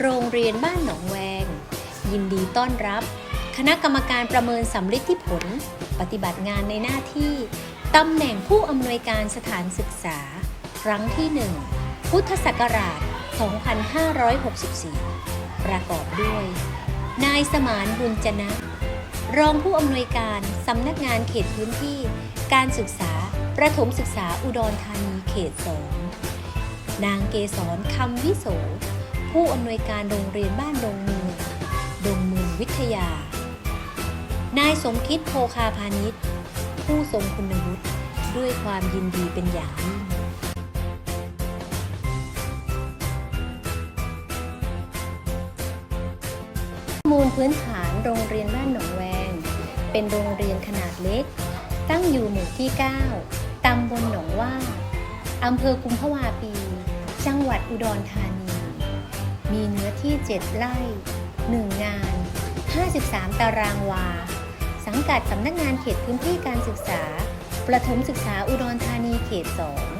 โรงเรียนบ้านหนองแวง ยินดีต้อนรับ คณะกรรมการประเมินสำลิดที่ผล ปฏิบัติงานในหน้าที่ตำแหน่งผู้อำนวยการสถานศึกษา ครั้งที่ 1 พุทธศักราช 2564 ประกอบด้วย นายสมานบุญจนะ รองผู้อำนวยการสำนักงานเขตพื้นที่ การศึกษาประถมศึกษาอุดรธานีเขตสองนางเกษรคำวิโส ผู้อำนวยการโรงเรียนบ้านดงมือดงมือวิทยา นายสมคิดโพคาพาณิชย์ ผู้ทรงคุณวุฒิด้วยความยินดีเป็นอย่างยิ่งข้อมูลพื้นฐานโรงเรียนบ้านหนองแวง เป็นโรงเรียนขนาดเล็ก ตั้งอยู่หมู่ที่ 9 ตำบลหนองว่า อำเภอกุมภาวาปี จังหวัดอุดรธานี มีเนื้อที่ 7 ไร่ 1 งาน 53 ตารางวา สังกัดสำนักงานเขตพื้นที่การศึกษา ประถมศึกษาอุดรธานีเขต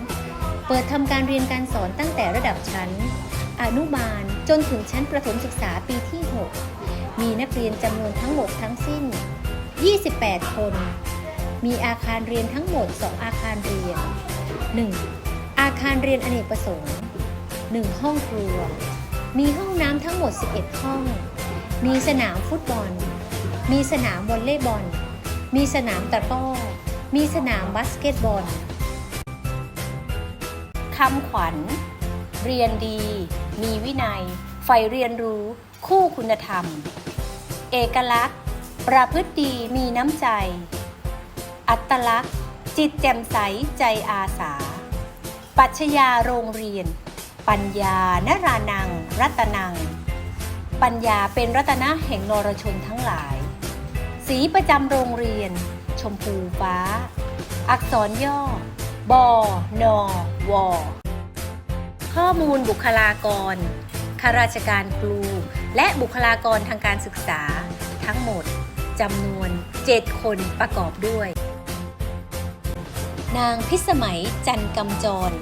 2 เปิดทำการเรียนการสอนตั้งแต่ระดับชั้น อนุบาลจนถึงชั้นประถมศึกษาปีที่ 6 มีนักเรียนจำนวนทั้งหมดทั้งสิ้น 28 คน มีอาคารเรียนทั้งหมด 2 อาคารเรียน 1. อาคารเรียนอเนกประสงค์ 1 ห้องครัว มีห้องน้ำทั้งหมด 11 ห้อง มีสนามฟุตบอล มีสนามวอลเลย์บอล มีสนามตะกร้อ มีสนามบาสเกตบอลคำขวัญ เรียนดี มีวินัย ใฝ่เรียนรู้ คู่คุณธรรม เอกลักษณ์ ประพฤติดีมีน้ำใจ อัตลักษณ์ จิตแจ่มใสใจอาสา ปัชญาโรงเรียน ปัญญานรานัง รัตนัง ปัญญาเป็นรัตนะแห่งนรชนทั้งหลาย สีประจำโรงเรียน ชมพูฟ้า อักษรย่อ บอนอวอข้อมูลบุคลากรข้าราชการครู และบุคลากรทางการศึกษา ทั้งหมดจำนวน 7 คนประกอบด้วย นางพิสมัยจันกำจร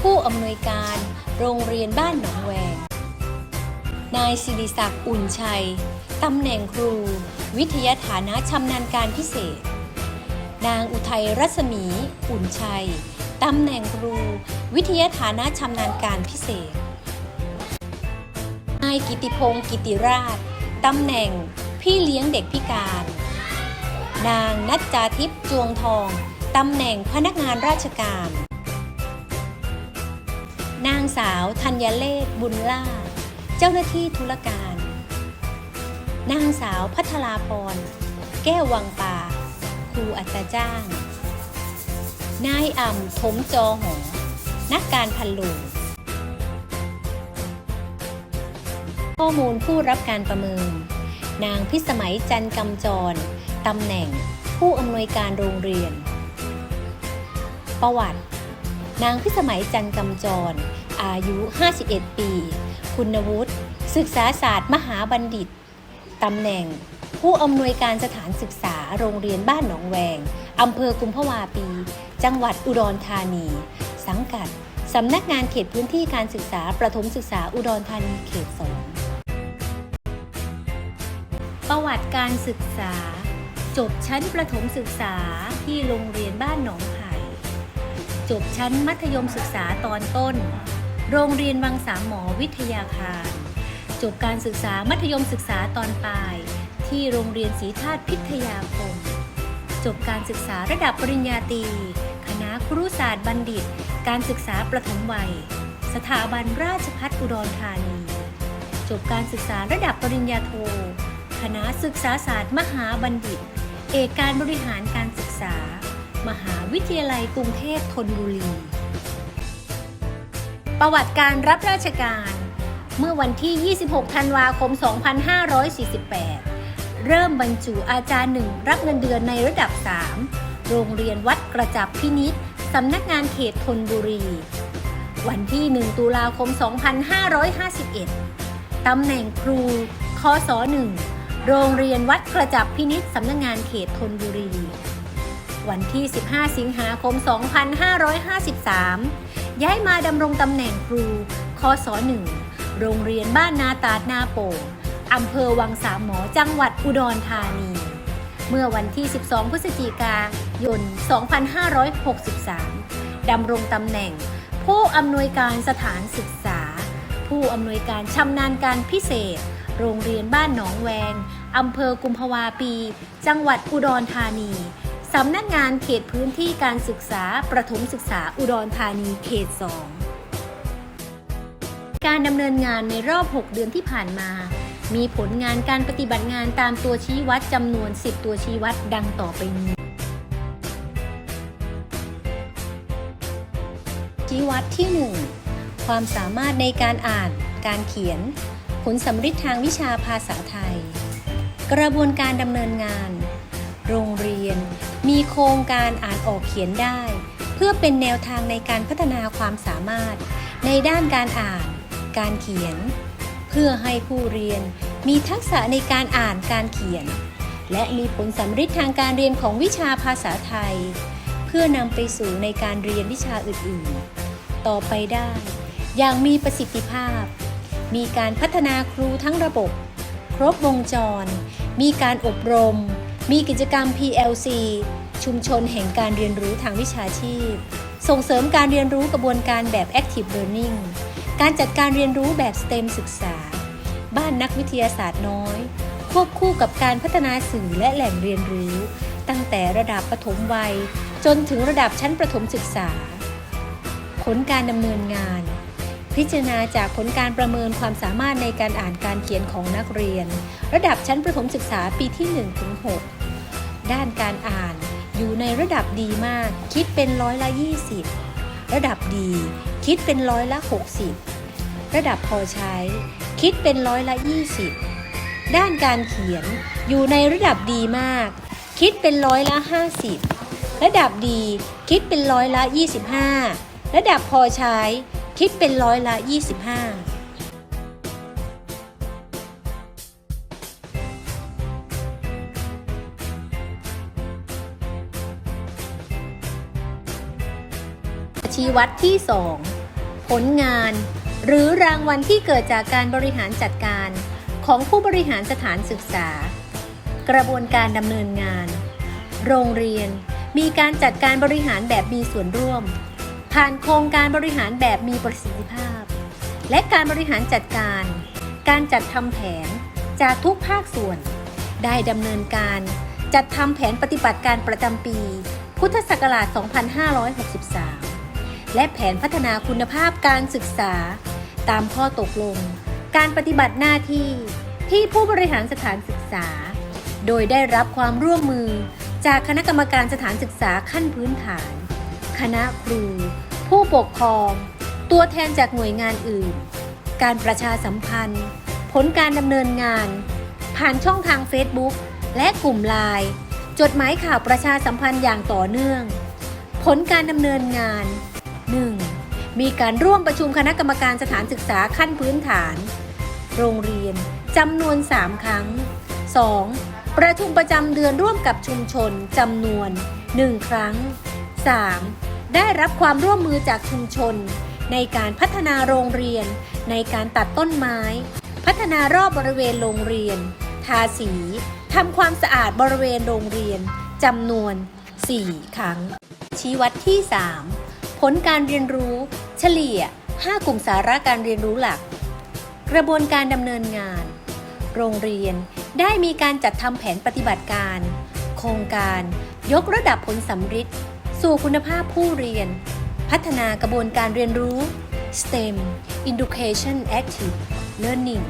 ผู้อำนวยการ โรงเรียนบ้านหนองแวง นายศิริศักดิ์อุ่นชัย ตำแหน่งครู วิทยาฐานะชำนาญการพิเศษ นางอุทัยรัศมี อุ่นชัย ตำแหน่งครู วิทยาฐานะชำนาญการพิเศษ นายกิติพงศ์กิติราช ตำแหน่งพี่เลี้ยงเด็กพิการ นางนัจจาทิพย์จวงทอง ตำแหน่งพนักงานราชการ นางสาวธัญเลศบุญล่าเจ้าหน้าที่ธุรการ นางสาวพัทราพร แก้ววังป่า ครูอัตราจ้าง นายอ่ำถมจอหอ นักการพันโลงข้อมูลผู้รับการประเมิน นางพิสมัยจันกำจร ตำแหน่งผู้อำนวยการโรงเรียน ประวัติ นางพิสมัยจันกำจร อายุ 51 ปี คุณวุฒิศึกษาศาสตร์มหาบัณฑิต ตำแหน่ง ผู้อำนวยการสถานศึกษาโรงเรียนบ้านหนองแวง อำเภอกุมภาวาปี จังหวัดอุดรธานี สังกัด สำนักงานเขตพื้นที่การศึกษาประถมศึกษาอุดรธานีเขตสองประวัติการศึกษา จบชั้นประถมศึกษาที่โรงเรียนบ้านหนองไผ่ จบชั้นมัธยมศึกษาตอนต้น โรงเรียนวังสามหมอวิทยาคาร จบการศึกษามัธยมศึกษาตอนปลาย ที่โรงเรียนศรีธาตุพิทยาคม จบการศึกษาระดับปริญญาตรี คณะครุศาสตร์บัณฑิต การศึกษาประถมวัย สถาบันราชพัฒอุดรธานี จบการศึกษาระดับปริญญาโท คณะศึกษาศาสตร์มหาบัณฑิต เอกการบริหารการ มหาวิทยาลัยกรุงเทพธนบุรี ประวัติการรับราชการ เมื่อวันที่ 26 ธันวาคม 2548 เริ่มบรรจุอาจารย์หนึ่งรับเงินเดือนในระดับ 3 โรงเรียนวัดกระจับพินิษสำนักงานเขตธนบุรี วันที่ 1 ตุลาคม 2551 ตำแหน่งครูคศ1โรงเรียนวัดกระจับพินิษสำนักงานเขตธนบุรี วันที่ 15 สิงหาคม 2553 ย้ายมาดำรงตำแหน่งครูคศ1โรงเรียนบ้านนาตาดนาโป่งอำเภอวังสามหมอจังหวัดอุดรธานี เมื่อวันที่ 12 พฤศจิกายน 2563 ดำรงตำแหน่ง ผู้อำนวยการสถานศึกษา ผู้อำนวยการชำนาญการพิเศษ โรงเรียนบ้านหนองแวงอำเภอกุมภาวาปี จังหวัดอุดรธานี สำนักงานเขตพื้นที่การศึกษาประถมศึกษาอุดรธานีเขต 2 การดำเนินงานในรอบ 6 เดือนที่ผ่านมา มีผลงานการปฏิบัติงานตามตัวชี้วัดจำนวน 10 ตัวชี้วัดดังต่อไปนี้ ชี้วัดที่ 1 ความสามารถในการอ่าน การเขียน ผลสำฤทธิ์ทางวิชาภาษาไทย กระบวนการดำเนินงานโรงเรียน มีโครงการอ่านออกเขียนได้ เพื่อเป็นแนวทางในการพัฒนาความสามารถ ในด้านการอ่าน การเขียน เพื่อให้ผู้เรียนมีทักษะในการอ่านการเขียน และมีผลสำฤทธิ์ทางการเรียนของวิชาภาษาไทย เพื่อนำไปสู่ในการเรียนวิชาอื่นๆ ต่อไปได้ อย่างมีประสิทธิภาพ มีการพัฒนาครูทั้งระบบ ครบวงจร มีการอบรม มีกิจกรรม PLC ชุมชนแห่งการเรียนรู้ทางวิชาชีพ ส่งเสริมการเรียนรู้กระบวนการแบบ Active Learning การจัดการเรียนรู้แบบ STEM ศึกษา บ้านนักวิทยาศาสตร์น้อย ควบคู่กับการพัฒนาสื่อและแหล่งเรียนรู้ ตั้งแต่ระดับปฐมวัย จนถึงระดับชั้นประถมศึกษา ผลการดำเนินงาน พิจารณาจากผลการประเมินความสามารถในการอ่านการเขียนของนักเรียน ระดับชั้นประถมศึกษาปีที่1ถึง6ด้านการอ่านอยู่ในระดับดีมาก คิดเป็นร้อยละ 20 ระดับดี คิดเป็นร้อยละ 60 ระดับพอใช้ คิดเป็นร้อยละ 20 ด้านการเขียนอยู่ในระดับดีมาก คิดเป็นร้อยละ 50 ระดับดี คิดเป็นร้อยละ 25 ระดับพอใช้ คิดเป็นร้อยละ 25ชี้วัดที่ 2 ผลงาน หรือรางวัลที่เกิดจากการบริหารจัดการของผู้บริหารสถานศึกษา กระบวนการดำเนินงาน โรงเรียนมีการจัดการบริหารแบบมีส่วนร่วม ผ่านโครงการบริหารแบบมีประสิทธิภาพ และการบริหารจัดการ การจัดทำแผนจากทุกภาคส่วน ได้ดำเนินการจัดทำแผนปฏิบัติการประจำปี พุทธศักราช 2563 และแผนพัฒนาคุณภาพการศึกษา ตามข้อตกลง การปฏิบัติหน้าที่ที่ผู้บริหารสถานศึกษา โดยได้รับความร่วมมือจากคณะกรรมการสถานศึกษาขั้นพื้นฐาน คณะครู ผู้ปกครอง ตัวแทนจากหน่วยงานอื่น การประชาสัมพันธ์ ผลการดำเนินงาน ผ่านช่องทาง Facebook และกลุ่มไลน์จดหมายข่าวประชาสัมพันธ์อย่างต่อเนื่อง ผลการดำเนินงาน 1. มีการร่วมประชุมคณะกรรมการสถานศึกษาขั้นพื้นฐาน โรงเรียนจำนวน 3 ครั้ง 2. ประชุมประจำเดือนร่วมกับชุมชนจำนวน 1 ครั้ง 3. ได้รับความร่วมมือจากชุมชน ในการพัฒนาโรงเรียน ในการตัดต้นไม้ พัฒนารอบบริเวณโรงเรียน ทาสีทำความสะอาดบริเวณโรงเรียนจำนวน 4 ครั้ง ชี้วัดที่ 3 ผลการเรียนรู้ เฉลี่ย 5 กลุ่มสาระการเรียนรู้หลัก กระบวนการดำเนินงาน โรงเรียนได้มีการจัดทำแผนปฏิบัติการ โครงการยกระดับผลสำฤทธิ์ สู่คุณภาพผู้เรียน พัฒนากระบวนการเรียนรู้ STEM Education Active Learning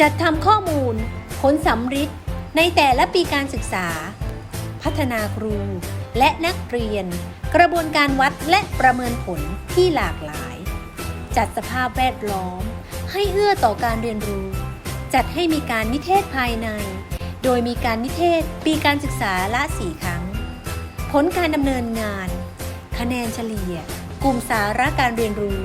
จัดทำข้อมูล ผลสำฤทธิ์ในแต่ละปีการศึกษา พัฒนาครู และนักเรียน กระบวนการวัดและประเมินผลที่หลากหลาย จัดสภาพแวดล้อม ให้เอื้อต่อการเรียนรู้ จัดให้มีการนิเทศภายใน โดยมีการนิเทศปีการศึกษาละ4ครั้ง ผลการดำเนินงาน คะแนนเฉลี่ย กลุ่มสาระการเรียนรู้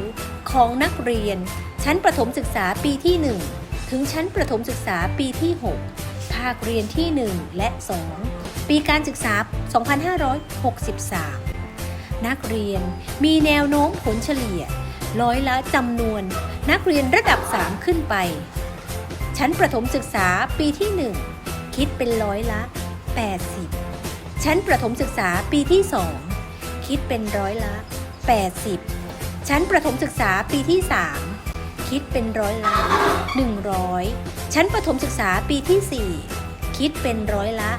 ของนักเรียน ชั้นประถมศึกษาปีที่ 1 ถึงชั้นประถมศึกษาปีที่ 6 ภาคเรียนที่ 1 และ 2 ปีการศึกษา 2563 นักเรียนมีแนวโน้มผลเฉลี่ย ร้อยละจำนวน นักเรียนระดับ 3 ขึ้นไป ชั้นประถมศึกษาปีที่ 1 คิดเป็นร้อยละ 80 ชั้นประถมศึกษาปีที่ 2 คิดเป็นร้อยละ 80 ชั้นประถมศึกษาปีที่ 3 คิดเป็นร้อยละ 100 ชั้นประถมศึกษาปีที่ 4 คิดเป็นร้อยละ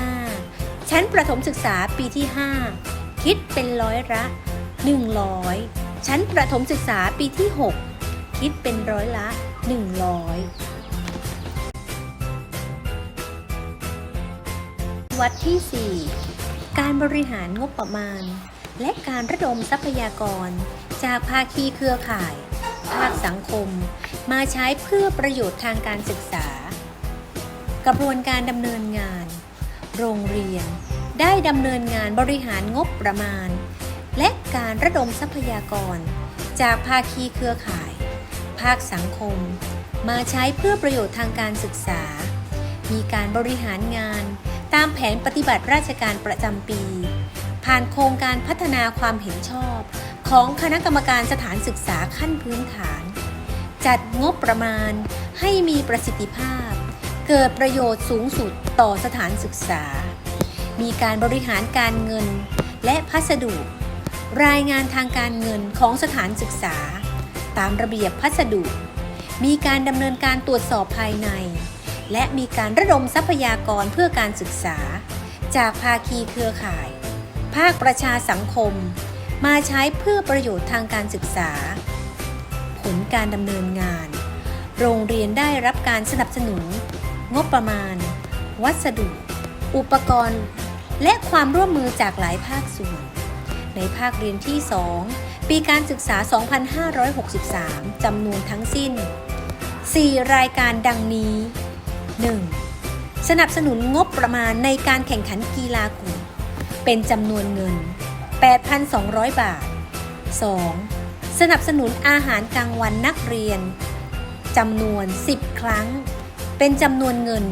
75 ชั้นประถมศึกษาปีที่ 5 คิดเป็นร้อยละ 100 ชั้นประถมศึกษาปีที่ 6 คิดเป็นร้อยละ 100 วัดที่ 4 การบริหารงบประมาณ และการระดมทรัพยากร จากภาคีเครือข่าย ภาคสังคม มาใช้เพื่อประโยชน์ทางการศึกษา กระบวนการดำเนินงาน โรงเรียน ได้ดำเนินงานบริหารงบประมาณ และการระดมทรัพยากร จากภาคีเครือข่าย ภาคสังคม มาใช้เพื่อประโยชน์ทางการศึกษา มีการบริหารงาน ตามแผนปฏิบัติราชการประจำปี ผ่านโครงการพัฒนาความเห็นชอบ ของคณะกรรมการสถานศึกษาขั้นพื้นฐาน จัดงบประมาณให้มีประสิทธิภาพ เกิดประโยชน์สูงสุดต่อสถานศึกษา มีการบริหารการเงิน และพัสดุ รายงานทางการเงินของสถานศึกษา ตามระเบียบพัสดุ มีการดำเนินการตรวจสอบภายใน และมีการระดมทรัพยากรเพื่อการศึกษา จากภาคีเครือข่าย ภาคประชาสังคม มาใช้เพื่อประโยชน์ทางการศึกษา ผลการดำเนินงาน โรงเรียนได้รับการสนับสนุน งบประมาณ วัสดุ อุปกรณ์ และความร่วมมือจากหลายภาคส่วน ในภาคเรียนที่ 2 ปีการศึกษา 2563 จำนวนทั้งสิ้น 4 รายการดังนี้ 1. สนับสนุนงบประมาณในการแข่งขันกีฬากลุ่มเป็นจำนวนเงิน 8,200 บาท 2. สนับสนุนอาหารกลางวันนักเรียนจำนวน 10 ครั้ง เป็นจำนวนเงิน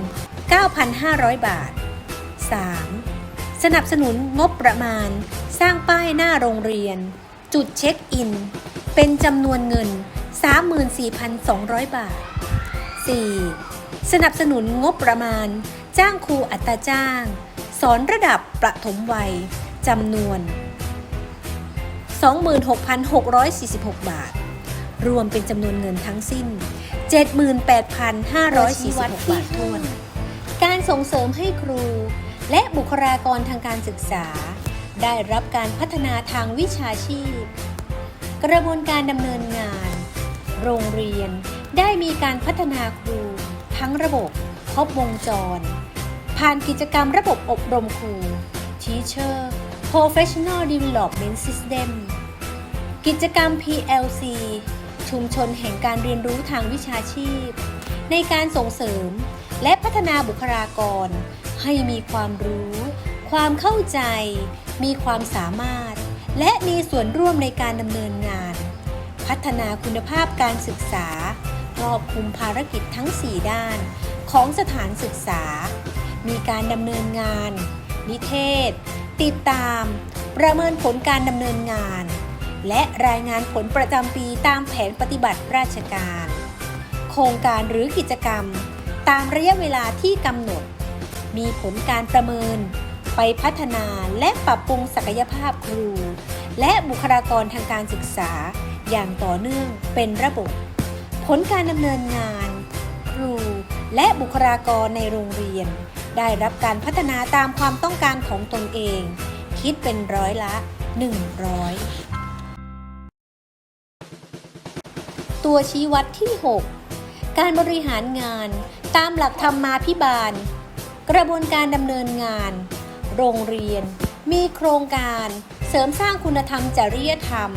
9,500 บาท 3. สนับสนุนงบประมาณ สร้างป้ายหน้าโรงเรียน จุดเช็คอิน เป็นจำนวนเงิน 34,200 บาท 4. สนับสนุนงบประมาณ จ้างครูอัตราจ้าง สอนระดับประถมวัยจำนวน 26,646 บาท รวมเป็นจำนวนเงินทั้งสิ้น 78,546 บาททวนการส่งเสริมให้ครู และบุคลากรทางการศึกษา ได้รับการพัฒนาทางวิชาชีพ กระบวนการดำเนินงาน โรงเรียนได้มีการพัฒนาครู ทั้งระบบครบวงจร ผ่านกิจกรรมระบบอบรมครู Teacher Professional Development System กิจกรรม PLC ชุมชนแห่งการเรียนรู้ทางวิชาชีพ ในการส่งเสริมและพัฒนาบุคลากร ให้มีความรู้ ความเข้าใจ มีความสามารถ และมีส่วนร่วมในการดำเนินงาน พัฒนาคุณภาพการศึกษา ครอบคลุมภารกิจทั้ง 4 ด้านของสถานศึกษา มีการดำเนินงาน นิเทศ ติดตาม ประเมินผลการดำเนินงาน และรายงานผลประจำปีตามแผนปฏิบัติราชการ โครงการหรือกิจกรรม ตามระยะเวลาที่กำหนด มีผลการประเมิน ไปพัฒนาและปรับปรุงศักยภาพครู และบุคลากรทางการศึกษา อย่างต่อเนื่องเป็นระบบ ผลการดำเนินงาน ครู และบุคลากรในโรงเรียน ได้รับการพัฒนาตามความต้องการของตนเอง คิดเป็นร้อยละ 100 ตัวชี้วัดที่ 6 การบริหารงานตามหลักธรรมมาภิบาล กระบวนการดำเนินงาน โรงเรียน มีโครงการ เสริมสร้างคุณธรรมจริยธรรม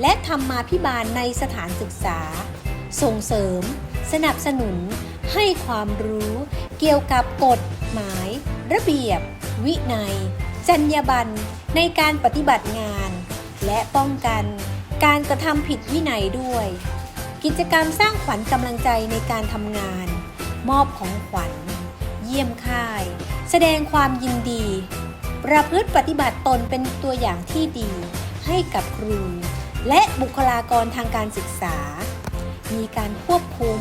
และธรรมมาภิบาลในสถานศึกษา ส่งเสริม สนับสนุน ให้ความรู้ เกี่ยวกับกฎหมาย ระเบียบ วินัย จรรยาบรรณในการปฏิบัติงาน และป้องกันการกระทำผิดวินัยด้วย กิจกรรมสร้างขวัญกำลังใจในการทำงาน มอบของขวัญ เยี่ยมค่าย แสดงความยินดี ประพฤติปฏิบัติตนเป็นตัวอย่างที่ดี ให้กับครู และบุคลากรทางการศึกษา มีการควบคุม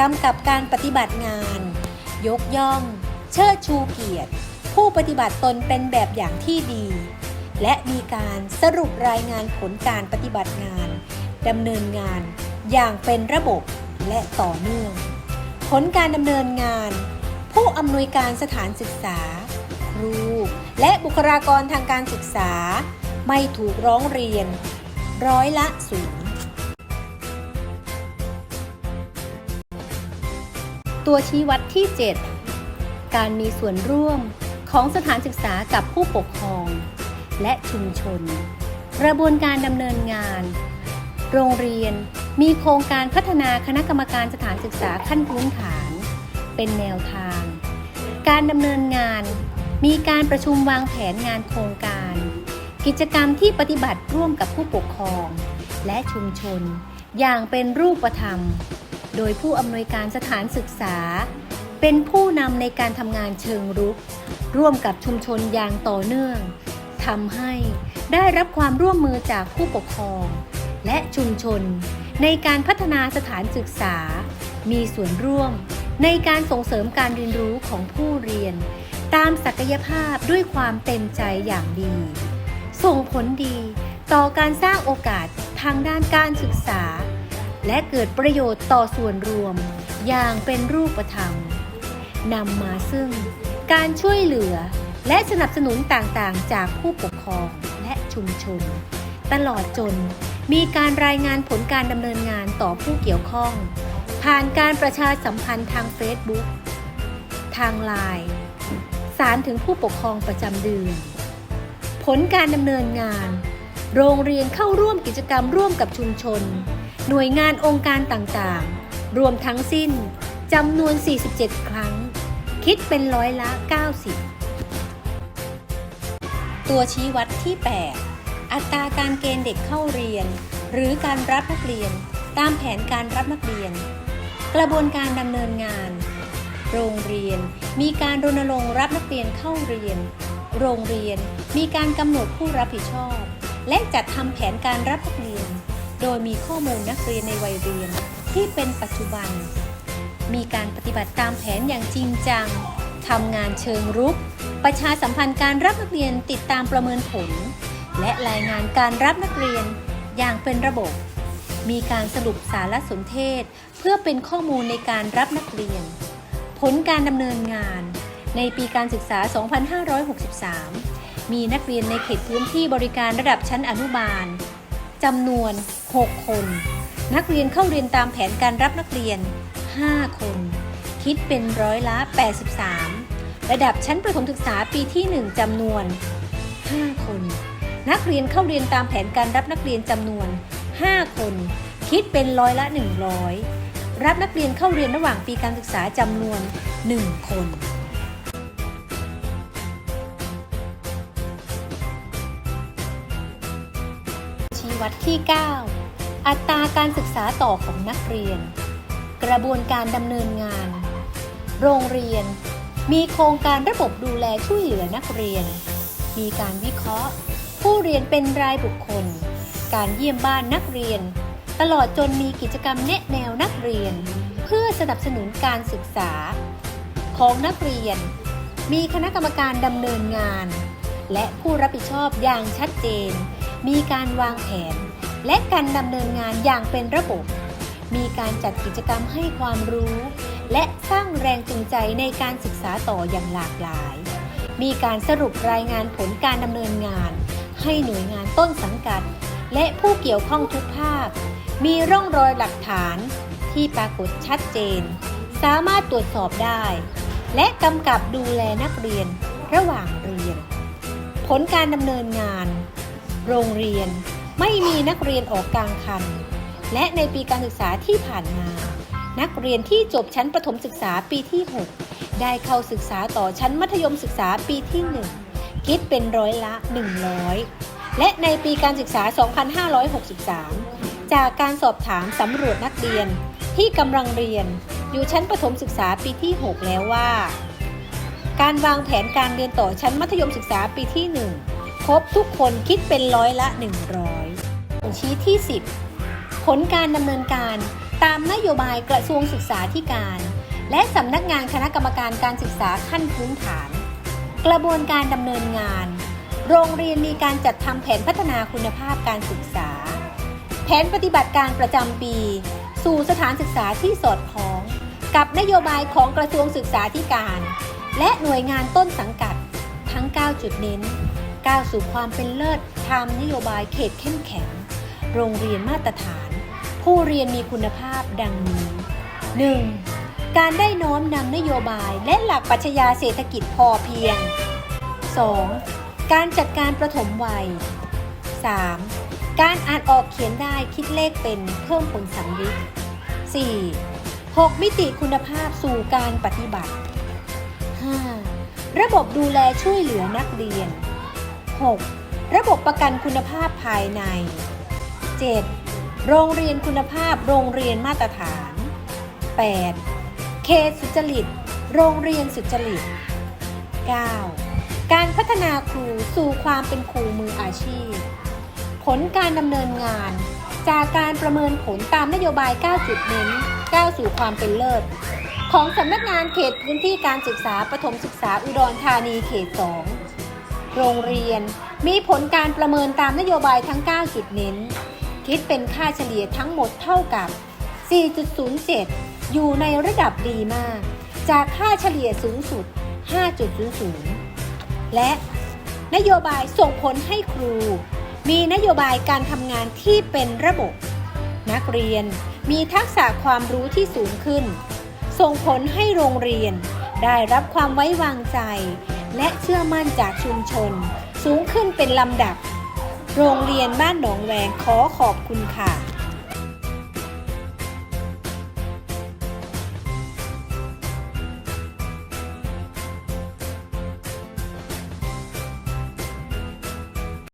กำกับการปฏิบัติงาน ยกย่อง เชิดชูเกียรติ ผู้ปฏิบัติตนเป็นแบบอย่างที่ดี และมีการสรุปรายงานผลการปฏิบัติงานดำเนินงานอย่างเป็นระบบและต่อเนื่อง ผลการดำเนินงาน ผู้อำนวยการสถานศึกษา ครู และบุคลากรทางการศึกษา ไม่ถูกร้องเรียน ร้อยละศูน ตัวชี้วัดที่ 7 การมีส่วนร่วมของสถานศึกษากับผู้ปกครอง และชุมชน กระบวนการดำเนินงาน โรงเรียนมีโครงการพัฒนาคณะกรรมการสถานศึกษาขั้นพื้นฐาน เป็นแนวทาง การดำเนินงาน มีการประชุมวางแผนงานโครงการ กิจกรรมที่ปฏิบัติร่วมกับผู้ปกครอง และชุมชน อย่างเป็นรูปธรรม โดยผู้อำนวยการสถานศึกษา เป็นผู้นำในการทำงานเชิงรุก ร่วมกับชุมชนอย่างต่อเนื่องทำให้ได้รับความร่วมมือจากผู้ปกครอง และชุมชน ในการพัฒนาสถานศึกษา มีส่วนร่วม ในการส่งเสริมการเรียนรู้ของผู้เรียน ตามศักยภาพด้วยความเต็มใจอย่างดี ส่งผลดีต่อการสร้างโอกาสทางด้านการศึกษา และเกิดประโยชน์ต่อส่วนรวม อย่างเป็นรูปธรรมนำมาซึ่งการช่วยเหลือและสนับสนุนต่างๆ จากผู้ปกครองและชุมชน ตลอดจนมีการรายงานผลการดำเนินงานต่อผู้เกี่ยวข้อง ผ่านการประชาสัมพันธ์ทางเฟซบุ๊กทางไลน์สารถึงผู้ปกครองประจำเดือน ผลการดำเนินงาน โรงเรียนเข้าร่วมกิจกรรมร่วมกับชุมชน หน่วยงานองค์การต่างๆ รวมทั้งสิ้นจำนวน 47 ครั้ง คิดเป็นร้อยละ 90 ตัวชี้วัดที่ 8 อัตราการเกณฑ์เด็กเข้าเรียน หรือการรับนักเรียน ตามแผนการรับนักเรียน กระบวนการดำเนินงาน โรงเรียนมีการรณรงค์รับนักเรียนเข้าเรียน โรงเรียนมีการกำหนดผู้รับผิดชอบ และจัดทำแผนการรับนักเรียน โดยมีข้อมูลนักเรียนในวัยเรียน ที่เป็นปัจจุบัน มีการปฏิบัติตามแผนอย่างจริงจังทำงานเชิงรุก ประชาสัมพันธ์การรับนักเรียนติดตามประเมินผล และรายงานการรับนักเรียนอย่างเป็นระบบ มีการสรุปสารสนเทศ เพื่อเป็นข้อมูลในการรับนักเรียน ผลการดำเนินงาน ในปีการศึกษา 2563 มีนักเรียนในเขตพื้นที่บริการระดับชั้นอนุบาล จำนวน 6 คน นักเรียนเข้าเรียนตามแผนการรับนักเรียน 5 คน คิดเป็นร้อยละ 83 ระดับชั้นประถมศึกษาปีที่ 1จำนวน 5 คน นักเรียนเข้าเรียนตามแผนการรับนักเรียนจำนวน 5 คน คิดเป็นร้อยละ 100 รับนักเรียนเข้าเรียนระหว่างปีการศึกษาจำนวน 1 คน ที่ 9 อัตราการศึกษาต่อของนักเรียน กระบวนการดำเนินงาน โรงเรียน มีโครงการระบบดูแลช่วยเหลือนักเรียน มีการวิเคราะห์ ผู้เรียนเป็นรายบุคคล การเยี่ยมบ้านนักเรียน ตลอดจนมีกิจกรรมแนะแนวนักเรียน เพื่อสนับสนุนการศึกษา ของนักเรียน มีคณะกรรมการดำเนินงาน และผู้รับผิดชอบอย่างชัดเจนมีการวางแผน และการดำเนินงานอย่างเป็นระบบ มีการจัดกิจกรรมให้ความรู้ และสร้างแรงจูงใจในการศึกษาต่ออย่างหลากหลาย มีการสรุปรายงานผลการดำเนินงาน ให้หน่วยงานต้นสังกัด และผู้เกี่ยวข้องทุกภาค มีร่องรอยหลักฐานที่ปรากฏชัดเจน สามารถตรวจสอบได้ และกำกับดูแลนักเรียนระหว่างเรียน ผลการดำเนินงาน โรงเรียน ไม่มีนักเรียนออกกลางคัน และในปีการศึกษาที่ผ่านมา นักเรียนที่จบชั้นประถมศึกษาปีที่ 6 ได้เข้าศึกษาต่อชั้นมัธยมศึกษาปีที่ 1 คิดเป็นร้อยละ 100 และในปีการศึกษา 2563 จากการสอบถามสำรวจนักเรียนที่กำลังเรียนอยู่ชั้นประถมศึกษาปีที่ 6 แล้วว่า การวางแผนการเรียนต่อชั้นมัธยมศึกษาปีที่ 1 ครบทุกคนคิดเป็นร้อยละ 100 ชี้ที่ 10 ผลการดำเนินการตามนโยบายกระทรวงศึกษาธิการ และสำนักงานคณะกรรมการการศึกษาขั้นพื้นฐาน กระบวนการดำเนินงาน โรงเรียนมีการจัดทำแผนพัฒนาคุณภาพการศึกษา แผนปฏิบัติการประจำปี สู่สถานศึกษาที่สอดคล้อง กับนโยบายของกระทรวงศึกษาธิการ และหน่วยงานต้นสังกัดทั้ง 9 จุดเน้นก้าวสู่ความเป็นเลิศตามนโยบายเขตเข้มแข็ง โรงเรียนมาตรฐาน ผู้เรียนมีคุณภาพดังนี้ 1. การได้น้อมนำนโยบายและหลักปรัชญาเศรษฐกิจพอเพียง 2. การจัดการประถมวัย 3. การอ่านออกเขียนได้คิดเลขเป็นเพิ่มผลสัมฤทธิ์ 4. 6มิติคุณภาพสู่การปฏิบัติ 5. ระบบดูแลช่วยเหลือนักเรียน 6. ระบบประกันคุณภาพภายใน 7. โรงเรียนคุณภาพโรงเรียนมาตรฐาน 8. เขตสุจริต โรงเรียนสุจริต 9. การพัฒนาครูสู่ความเป็นครูมืออาชีพ ผลการดำเนินงาน จากการประเมินผลตามนโยบาย 9 จุดเน้นก้าวสู่ความเป็นเลิศ ของสำนักงานเขตพื้นที่การศึกษาประถมศึกษาอุดรธานีเขต 2 โรงเรียนมีผลการประเมินตามนโยบายทั้ง 9 จุดเน้น คิดเป็นค่าเฉลี่ยทั้งหมดเท่ากับ 4.07 อยู่ในระดับดีมาก จากค่าเฉลี่ยสูงสุด 5.00 และนโยบายส่งผลให้ครู มีนโยบายการทำงานที่เป็นระบบ นักเรียนมีทักษะความรู้ที่สูงขึ้น ส่งผลให้โรงเรียน ได้รับความไว้วางใจ และเชื่อมั่นจากชุมชน สูงขึ้นเป็นลำดับ โรงเรียนบ้านหนองแวงขอขอบคุณค่ะ